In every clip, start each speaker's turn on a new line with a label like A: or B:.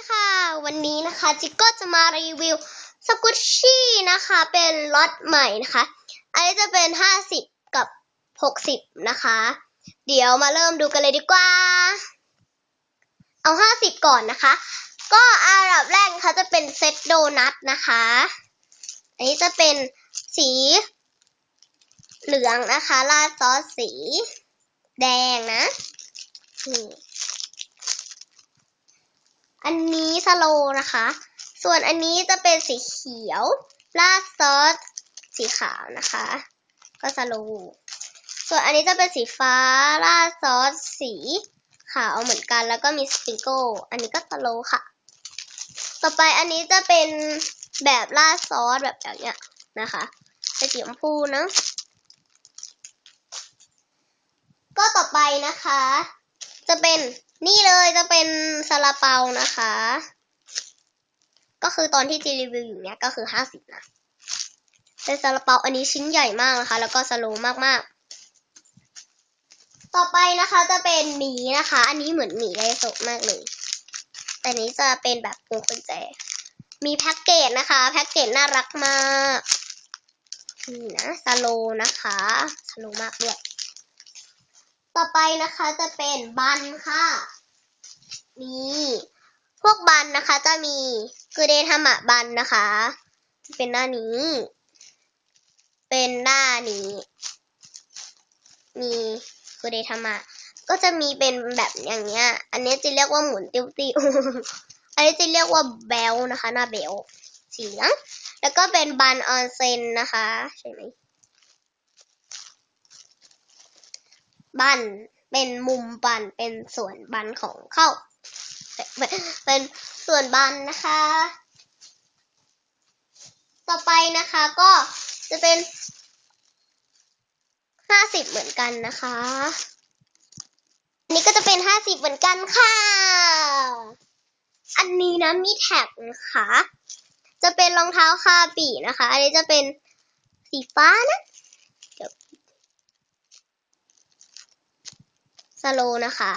A: ดีค่ะ วันนี้นะคะจิกก็จะมารีวิวสกุชชี่นะคะ เป็นล็อตใหม่นะคะ อันนี้จะเป็น 50 กับ 60 นะคะ เดี๋ยวมาเริ่มดูกันเลยดีกว่า เอา 50 ก่อนนะคะ ก็อาดับแรกนะคะจะเป็นเซตโดนัทนะคะ อันนี้จะเป็นสีเหลืองนะคะราดซอสสีแดงนะนี่ อันนี้สโลนะคะ ส่วนอันนี้จะเป็นสีเขียวราดซอสสีขาวนะคะ ก็สโลส่วนอันนี้จะเป็นสีฟ้าราดซอสสีขาวเหมือนกัน แล้วก็มีสปริงเกิลอันนี้ก็สโลค่ะ ต่อไปอันนี้จะเป็นแบบราดซอสแบบอย่างเนี้ยนะคะเป็นสีชมพูนะก็ต่อไปนะคะ จะเป็น นี่เลยจะเป็นซาลาเปานะคะ ก็คือตอนที่จีรีวิวอยู่เนี้ยก็คือห้าสิบนะเป็นซาลาเปาอันนี้ชิ้นใหญ่มากนะคะ แล้วก็สโลว์มากๆต่อไปนะคะจะเป็นหมีนะคะ อันนี้เหมือนหมีไดโซมากเลย แต่นี้จะเป็นแบบพวงกุญแจ มีแพ็กเกจนะคะ แพ็กเกจน่ารักมากนี่นะสโลนะคะสโลมากด้วย ต่อไปนะคะจะเป็นบันค่ะ มีพวกบันนะคะจะมีคือเดทามะบันนะคะจะเป็นหน้านี้ เป็นหน้านี้ มีคือเดทามะก็จะมีเป็นแบบอย่างเงี้ย อันนี้จะเรียกว่าหมุนติ้วติ้วอันนี้จะเรียกว่าเบลนะคะ หน้าเบลสีเหลืองแล้วก็เป็นบันออนเซนนะคะใช่ไหมบันเป็นมุมบันเป็นส่วนบันของเข้า เป็นส่วนบันนะคะ ต่อไปนะคะก็จะเป็นห้าสิบเหมือนกันนะคะอันนี้ก็จะเป็นห้าสิบเหมือนกันค่ะ อันนี้นะมีแท็กนะคะ จะเป็นรองเท้าคาบีนะคะ อันนี้จะเป็นสีฟ้านะสโลนะคะ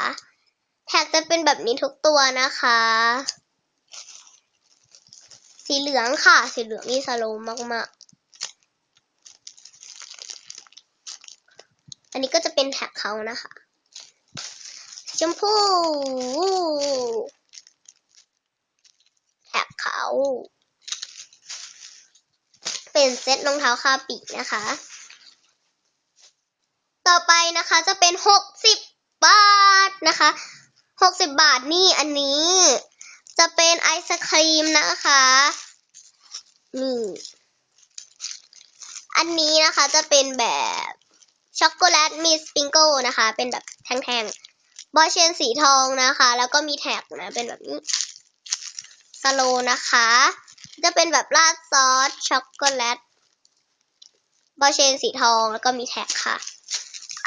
A: ท็กจะเป็นแบบนี้ทุกตัวนะคะ สีเหลืองค่ะ สีเหลืองนี่สโลมากๆอันนี้ก็จะเป็นแท็กเขานะคะชมพูแท็กเขาเป็นเซ็ตรองเท้าคาปีนะคะ ต่อไปนะคะจะเป็นหกสิบบาทนะคะ หกสิบบาทนี่อันนี้ จะเป็นไอศครีมนะคะ นี่ อันนี้นะคะจะเป็นแบบช็อกโกแลตมีสปริงเกิลนะคะ เป็นแบบแท่งๆ บอเชนสีทองนะคะ แล้วก็มีแท็กนะ เป็นแบบนี้ สโลนะคะ จะเป็นแบบราดซอสช็อกโกแลตบอเชนสีทองแล้วก็มีแท็กค่ะ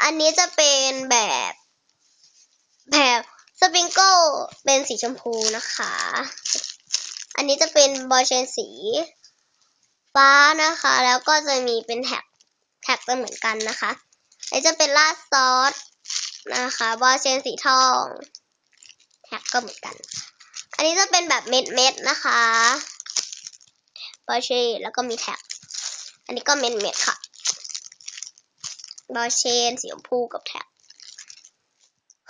A: อันนี้จะเป็นแบบแบบ สปริงเกิลเป็นสีชมพูนะคะ อันนี้จะเป็นบอลเชนสีฟ้านะคะ แล้วก็จะมีเป็นแท็กแท็กจะเหมือนกันนะคะอันนี้จะเป็นราดซอสนะคะบอลเชนสีทองแท็กก็เหมือนกัน อันนี้จะเป็นแบบเม็ดเม็ดนะคะบอลเชนแล้วก็มีแท็ก อันนี้ก็เม็ดเม็ดค่ะบอลเชนสีชมพูกับแท็ก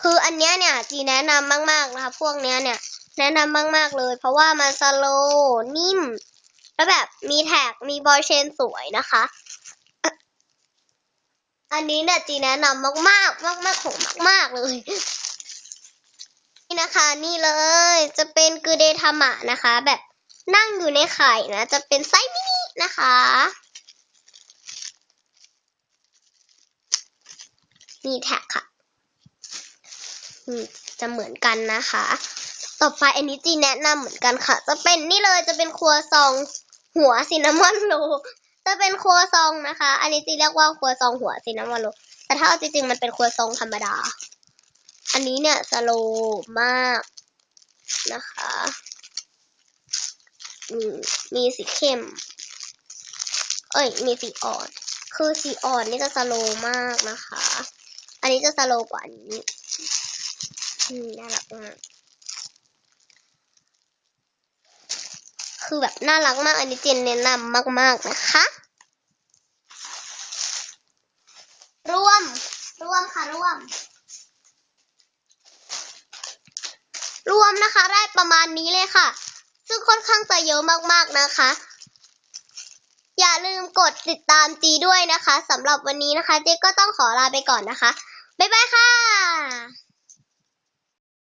A: คืออันเนี้ยเนี่ยจีแนะนำมากๆนะคะพวกเนี้ยเนี่ยแนะนำมากๆเลย เพราะว่ามันสโลว์นิ่ม แล้วแบบมีแท็กมีบอเชนสวยนะคะ อันนี้เนี่ยจีแนะนำมากๆ มากๆของมาก ๆ เลย นี่นะคะ นี่เลยจะเป็นกือเดทามะนะคะ แบบนั่งอยู่ในไข่นะ จะเป็นไซมินินะคะนี่แท็กค่ะ จะเหมือนกันนะคะ ต่อไปอันนี้จีแนะนำเหมือนกันค่ะ จะเป็นนี่เลยจะเป็นครัวซองหัวซินนามอนโรลจะเป็นครัวซองนะคะ อันนี้จีเรียกว่าครัวซองหัวซินนามอนโรลแต่ถ้าเอาจริงๆมันเป็นครัวซองธรรมดา อันนี้เนี่ยสโลมากนะคะมีมีสีเข้ม เอ้ย มีสีอ่อน คือสีอ่อนนี่จะสโลมากนะคะ อันนี้จะสโลกว่านี้ อืมน่ารักมากคือแบบน่ารักมาก อันนี้เจนแนะนำมาก ๆ นะคะ ร่วม ร่วมค่ะ ร่วม รวมนะคะ ได้ประมาณนี้เลยค่ะ ซึ่งค่อนข้างจะเยอะมาก ๆ นะคะ อย่าลืมกดติดตามจีด้วยนะคะสำหรับวันนี้นะคะ เจ๊ก็ต้องขอลาไปก่อนนะคะ บ๊ายบายค่ะ